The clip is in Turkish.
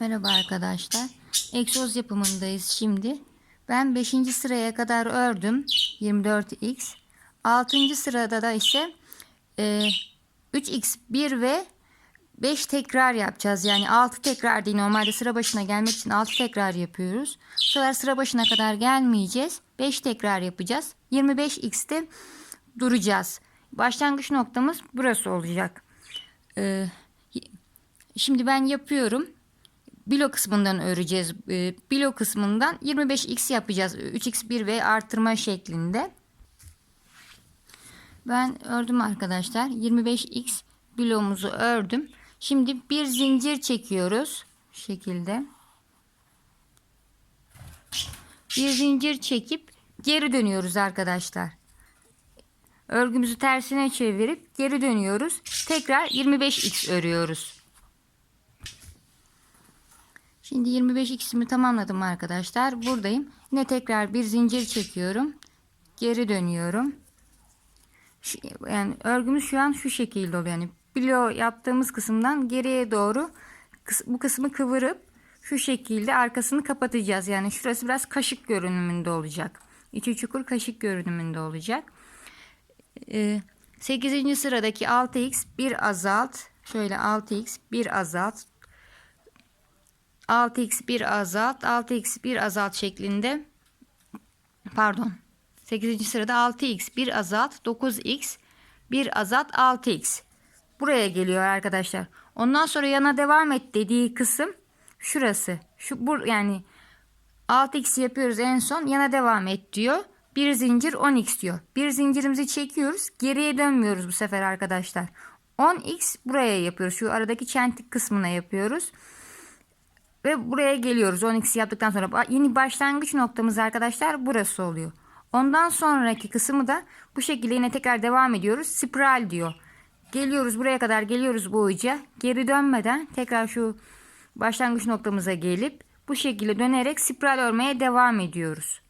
Merhaba arkadaşlar. Egzoz yapımındayız şimdi. Ben 5. sıraya kadar ördüm. 24x. 6. sırada da ise e, 3x1 ve 5 tekrar yapacağız. Yani 6 tekrar değil. Normalde sıra başına gelmek için 6 tekrar yapıyoruz. Bu sefer sıra başına kadar gelmeyeceğiz. 5 tekrar yapacağız. 25x'te duracağız. Başlangıç noktamız burası olacak. Ee, şimdi ben yapıyorum. Bilo kısmından öreceğiz. Ee, Bilo kısmından 25x yapacağız. 3x1 ve artırma şeklinde. Ben ördüm arkadaşlar. 25x bilomuzu ördüm. Şimdi bir zincir çekiyoruz. Şu şekilde. Bir zincir çekip geri dönüyoruz arkadaşlar. Örgümüzü tersine çevirip geri dönüyoruz. Tekrar 25x örüyoruz. Şimdi 25x'imi tamamladım arkadaşlar. Buradayım. Yine tekrar bir zincir çekiyorum. Geri dönüyorum. Yani örgümüz şu an şu şekilde oluyor. Yani bilo yaptığımız kısımdan geriye doğru bu kısmı kıvırıp şu şekilde arkasını kapatacağız. Yani şurası biraz kaşık görünümünde olacak. İçi çukur kaşık görünümünde olacak. 8. sıradaki 6x bir azalt. Şöyle 6x bir azalt. 6x bir azalt. 6x bir azalt şeklinde. Pardon. 8. sırada 6x bir azalt. 9x bir azalt 6x. Buraya geliyor arkadaşlar. Ondan sonra yana devam et dediği kısım şurası. Şu bu yani 6x yapıyoruz en son yana devam et diyor. Bir zincir 10x diyor. Bir zincirimizi çekiyoruz. Geriye dönmüyoruz bu sefer arkadaşlar. 10x buraya yapıyoruz. Şu aradaki çentik kısmına yapıyoruz. Ve buraya geliyoruz. 10x yaptıktan sonra yeni başlangıç noktamız arkadaşlar burası oluyor. Ondan sonraki kısmı da bu şekilde yine tekrar devam ediyoruz. Spiral diyor. Geliyoruz buraya kadar geliyoruz bu uca. Geri dönmeden tekrar şu başlangıç noktamıza gelip bu şekilde dönerek spiral örmeye devam ediyoruz.